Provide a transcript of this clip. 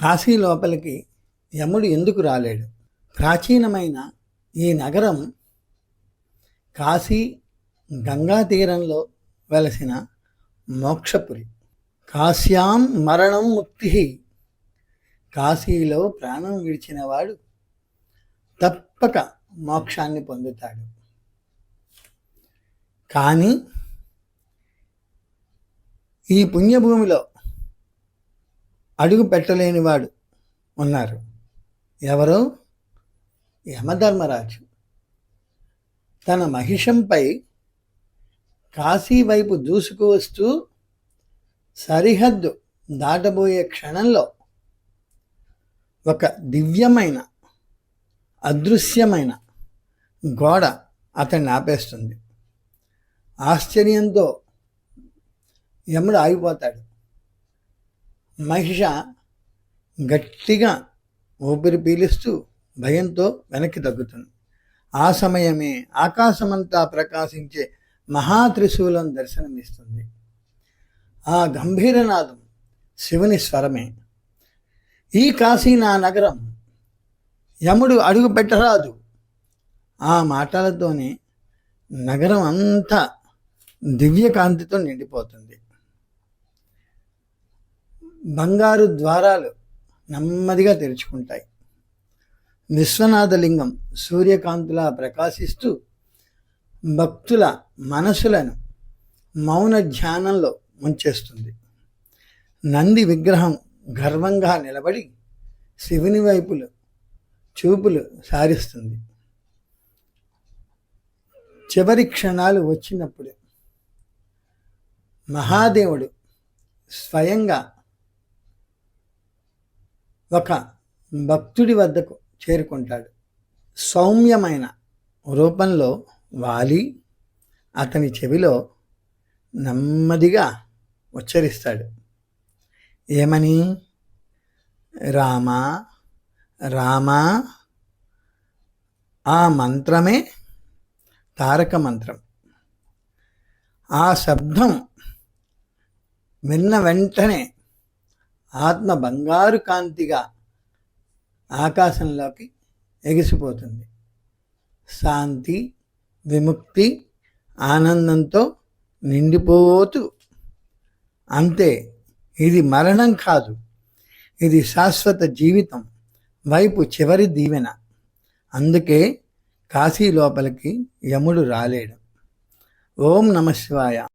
కాశీ లోపలికి యముడు ఎందుకు రాలేడు? ప్రాచీనమైన ఈ నగరం కాశీ గంగా తీరంలో వెలసిన మోక్షపురి. కాశ్యాం మరణం ముక్తి. కాశీలో ప్రాణం విడిచినవాడు తప్పక మోక్షాన్ని పొందుతాడు. కానీ ఈ పుణ్యభూమిలో అడుగు పెట్టలేనివాడు ఉన్నారు. ఎవరు? యమధర్మరాజు. తన మహిషంపై కాశీ వైపు దూసుకు వస్తూ సరిహద్దు దాటబోయే క్షణంలో ఒక దివ్యమైన అదృశ్యమైన గోడ అతన్ని ఆపేస్తుంది. ఆశ్చర్యంతో యముడు ఆగిపోతాడు. మహిష గట్టిగా ఊపిరి పీలిస్తూ భయంతో వెనక్కి తగ్గుతుంది. ఆ సమయమే ఆకాశమంతా ప్రకాశించే మహాత్రిశూలం దర్శనమిస్తుంది. ఆ గంభీరనాదం శివుని స్వరమే. ఈ కాశీనా నగరం యముడు అడుగు పెట్టరాదు. ఆ మాటలతోనే నగరం అంతా దివ్యకాంతితో నిండిపోతుంది. బంగారు ద్వారాలు నెమ్మదిగా తెరుచుకుంటాయి. విశ్వనాథలింగం సూర్యకాంతులా ప్రకాశిస్తూ భక్తుల మనసులను మౌన ధ్యానంలో ముంచేస్తుంది. నంది విగ్రహం గర్వంగా నిలబడి శివుని వైపులు చూపులు సారిస్తుంది. చివరి క్షణాలు వచ్చినప్పుడు మహాదేవుడు స్వయంగా ఒక భక్తుడి వద్దకు చేరుకుంటాడు. సౌమ్యమైన రూపంలో వాలి అతని చెవిలో నెమ్మదిగా ఉచ్చరిస్తాడు. ఏమని? రామా రామా ఆ మంత్రమే తారక మంత్రం. ఆ శబ్దం విన్న వెంటనే ఆత్మ బంగారు కాంతిగా ఆకాశంలోకి ఎగిసిపోతుంది. శాంతి విముక్తి ఆనందంతో నిండిపోతూ. అంతే ఇది మరణం కాదు ఇది శాశ్వత జీవితం వైపు చివరి దీవెన. అందుకే కాశీ లోపలికి యముడు రాలేడు. ఓం నమ శివాయ.